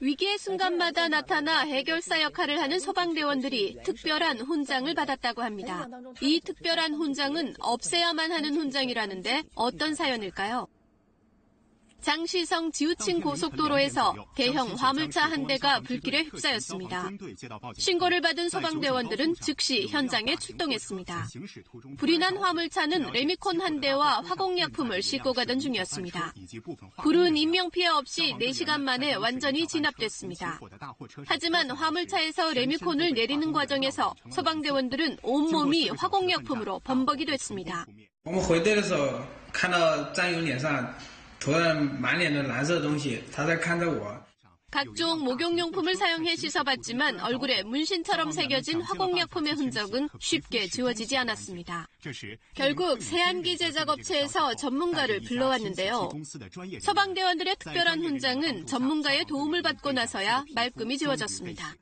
위기의 순간마다 나타나 해결사 역할을 하는 소방대원들이 특별한 훈장을 받았다고 합니다. 이 특별한 훈장은 없애야만 하는 훈장이라는데 어떤 사연일까요? 장시성 지우친 고속도로에서 대형 화물차 한 대가 불길에 휩싸였습니다. 신고를 받은 소방대원들은 즉시 현장에 출동했습니다. 불이 난 화물차는 레미콘 한 대와 화공약품을 싣고 가던 중이었습니다. 불은 인명피해 없이 4시간 만에 완전히 진압됐습니다. 하지만 화물차에서 레미콘을 내리는 과정에서 소방대원들은 온몸이 화공약품으로 범벅이 됐습니다. 我们回队的时候，看到战友脸上 각종 목욕용품을 사용해 씻어봤지만 얼굴에 문신처럼 새겨진 화공약품의 흔적은 쉽게 지워지지 않았습니다. 결국 세안기 제작업체에서 전문가를 불러왔는데요. 서방대원들의 특별한 훈장은 전문가의 도움을 받고 나서야 말끔히 지워졌습니다.